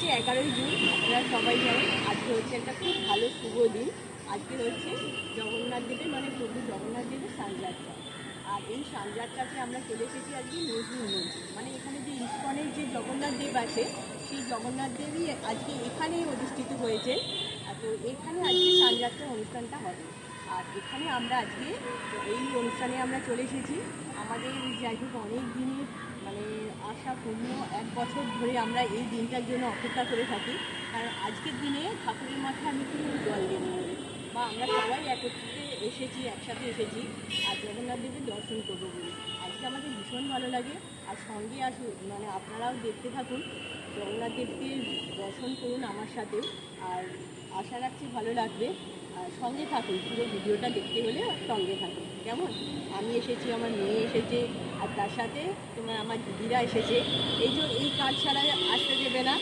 হচ্ছে এগারোই জুন, আপনারা সবাই জানেন, আজকে হচ্ছে একটা খুব ভালো শুভ দিন। আজকে হচ্ছে জগন্নাথ দেবের মানে প্রভু জগন্নাথ দেবের সানযাত্রা আর এই সানযাত্রাতে আমরা চলে এসেছি আজকে নজরুল মন্দির। মানে এখানে যে ইস্কনের যে জগন্নাথ দেব আছে, সেই জগন্নাথ দেবই আজকে এখানেই অধিষ্ঠিত হয়েছে। তো এখানে আজকে সানযাত্রার অনুষ্ঠানটা হবে। আর এখানে আমরা আজকে এই অনুষ্ঠানে আমরা চলে এসেছি। আমাদের যাই হোক অনেক দিনের মানে আশা পূর্ণ এক বছর ধরে আমরা এই দিনটার জন্য অপেক্ষা করে থাকি। কারণ আজকের দিনে ঠাকুরের মাথায় আমি একটু জল দেবো বা আমরা সবাই একত্রিত এসেছি, একসাথে এসেছি, আর জগন্নাথ দেবের দর্শন করব বলে। আজকে আমাদের ভীষণ ভালো লাগে। আর সঙ্গে আসুন মানে আপনারাও দেখতে থাকুন। জগন্নাথ দেবকে দর্শন করুন আমার সাথে। আর আশা রাখছি ভালো লাগবে। আর সঙ্গে থাকুন, পুরো ভিডিওটা দেখতে হলে সঙ্গে থাকুন, কেমন? আমি এসেছি, আমার মেয়ে এসেছে, আর তার সাথে তোমার আমার দিদিরা এসেছে। এই যে, এই কাজ ছাড়া আসতে দেবে না।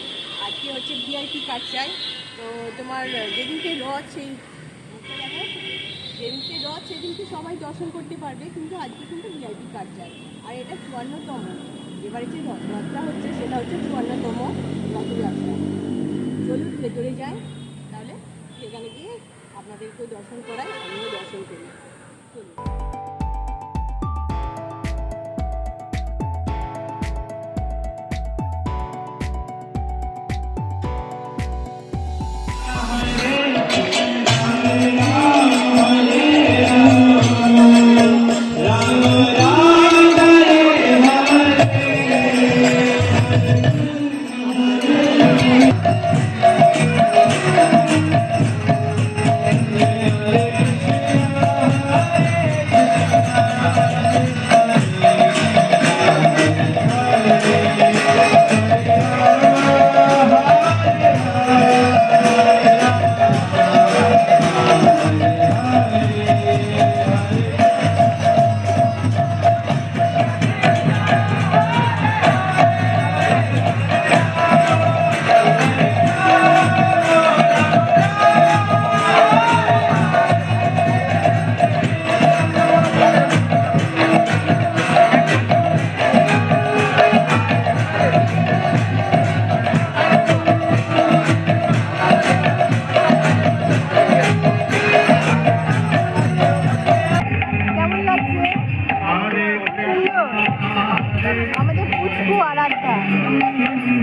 আজকে হচ্ছে ভিআইপি কাজ চাই। তো তোমার যেদিনকে রথ, সেই যেদিনকে রথ, সেদিনকে সবাই দর্শন করতে পারবে, কিন্তু আজকে কিন্তু ভিআইপি কার্ড চাই। আর এটা চুয়ান্নতম। এবারে যে রথযাত্রা হচ্ছে, সেটা হচ্ছে চুয়ান্নতম রথযাত্রা। চলুন ভেতরে গিয়ে আপনাদেরকেও দর্শন করাই আমিও দর্শন করি।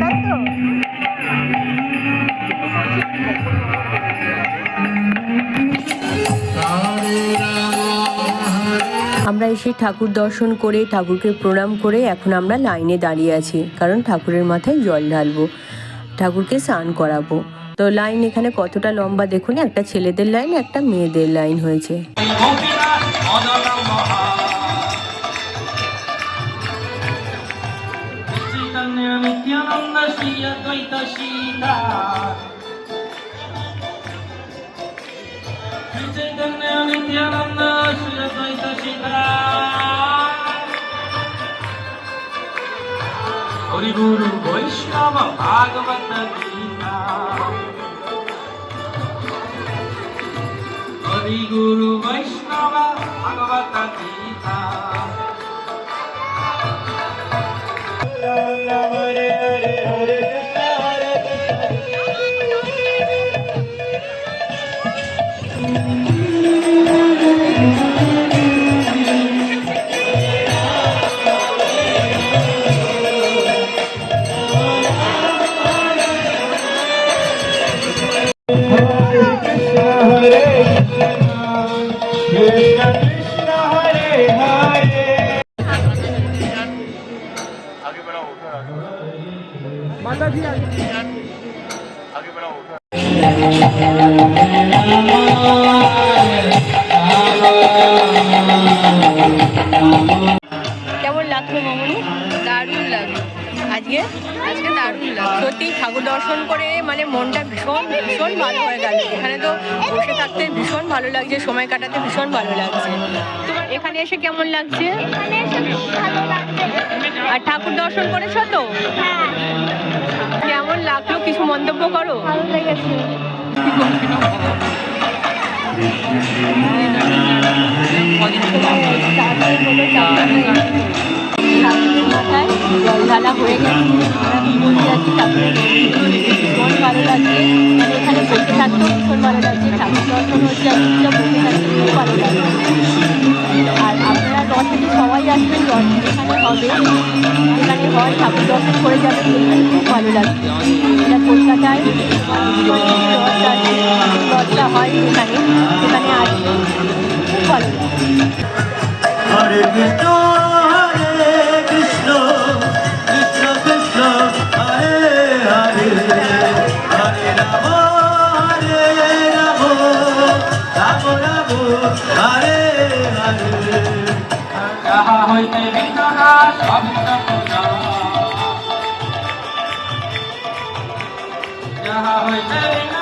তাই তো? আমরা এসে ঠাকুর দর্শন করে ঠাকুরকে প্রণাম করে এখন আমরা লাইনে দাঁড়িয়ে আছি কারণ ঠাকুরের মাথায় জল ঢালবো ঠাকুরকে স্নান করাবো। তো লাইন এখানে কতটা লম্বা দেখুন একটা ছেলেদের লাইন একটা মেয়েদের লাইন হয়েছে। নিত্যানন্দ শ্রী অদ্বৈত সীতা শ্রী চৈতন্য নিত্যানন্দ শ্রী অদ্বৈত সীতা হরি বৈষ্ণব ভাগবত গীতা হরি গুরু বৈষ্ণব ভাগবত গীতা। কেমন থাকতে ভীষণ ভালো লাগছে সময় কাটাতে ভীষণ ভালো লাগছে। তোমার এখানে এসে কেমন লাগছে? এখানে এসে খুব ভালো লাগছে। আর ঠাকুর দর্শন করেছ তো? হ্যাঁ। কেমন লাগল? কিছু মন্তব্য করো? ভালো লেগেছে। জল ঢালা হয়ে গেছে। আমরা। ভালো লাগছে। মানে এখানে ভালো লাগছে ঠাকুর দর্শন হচ্ছে খুব ভালো লাগছে। আর আপনারা রথে সবাই আসবেন রথ এখানে হবে। এখানে হয় ঠাকুর দর্শন করে যাবেন খুব ভালো লাগছে। এটা হয় এখানে। সেখানে আসবে খুব ভালো লাগছে। রাম আরে আরে। যাহা হইতে বিঘ্ননাশ অবিঘ্ন পূজা যাহা হইতে বিঘ্ননাশ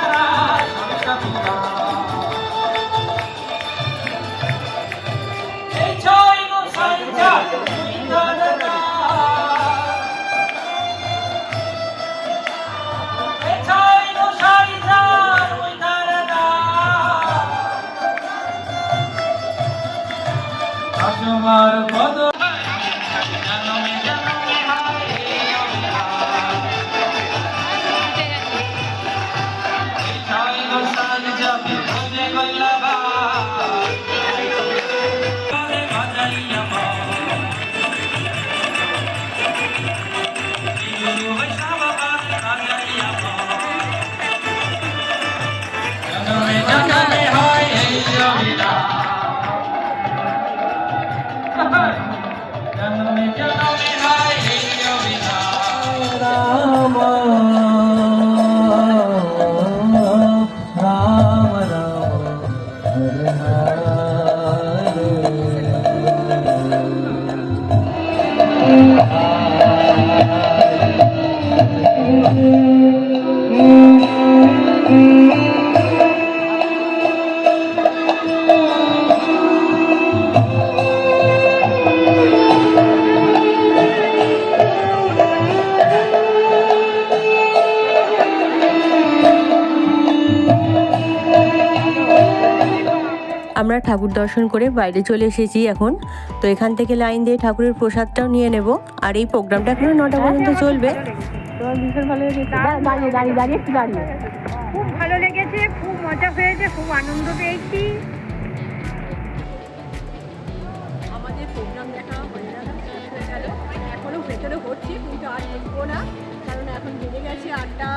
আমরা ঠাকুর দর্শন করে বাইরে চলে এসেছি এখন। তো এখান থেকে লাইন দিয়ে ঠাকুরের প্রসাদটাও নিয়ে নেব। আর এই প্রোগ্রামটা এখনও নটা পর্যন্ত চলবে। ভীষণ ভালো দাঁড়িয়ে দাঁড়িয়ে দাঁড়িয়ে, একটু দাঁড়িয়ে। মজা হয়েছে খুব আনন্দ পেয়েছি। আমাদের প্রোগ্রাম দেখা হয়ে গেল এখনও ভেতরে হচ্ছে, কিন্তু আর দেখব না, কারণ এখন বেজে গেছে আটটা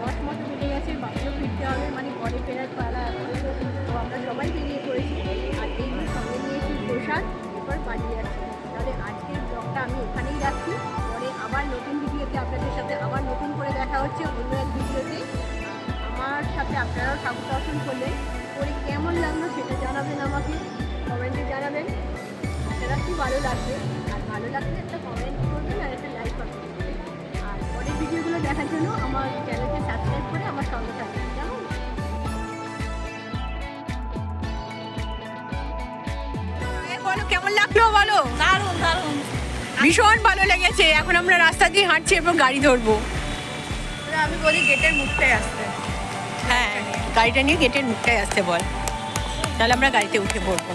দশ মতো বেজে গেছে বাড়িও ফিরতে হবে মানে ঘরে ফেরার পালা তো আমরা সবাই বেরিয়ে পড়েছি, আর এই সঙ্গে নিয়েছি প্রসাদ, এরপর বাড়ি যাচ্ছি। তাহলে আজকের ব্লগটা আমি এখানেই রাখছি, পরে আবার নতুন ভিডিওতে আপনাদের সাথে আবার নতুন করে দেখা হচ্ছে অন্য এক ভিডিওতে আমার সাথে আপনারাও ঠাকুর দর্শন করলেন। করে কেমন লাগল সেটা জানাবেন আমাকে কমেন্টে জানাবেন। আশা রাখছি ভালো লাগবে। আর ভালো লাগলে একটা কমেন্ট করবেন আর একটা লাইক করবেন। আর পরের ভিডিওগুলো দেখার জন্য আমার চ্যানেলকে সাবস্ক্রাইব করে আমার সঙ্গে থাকবেন। কেমন? বলো কেমন লাগল বলো? দারুণ দারুণ। ভীষণ ভালো লেগেছে। এখন আমরা রাস্তা দিয়ে হাঁটছি এবং গাড়ি ধরবো। আমি বলি গেটের মুখটাই আসতে হ্যাঁ গাড়িটা নিয়ে গেটের মুখটায় আসতে বল। তাহলে আমরা গাড়িতে উঠে পড়ব।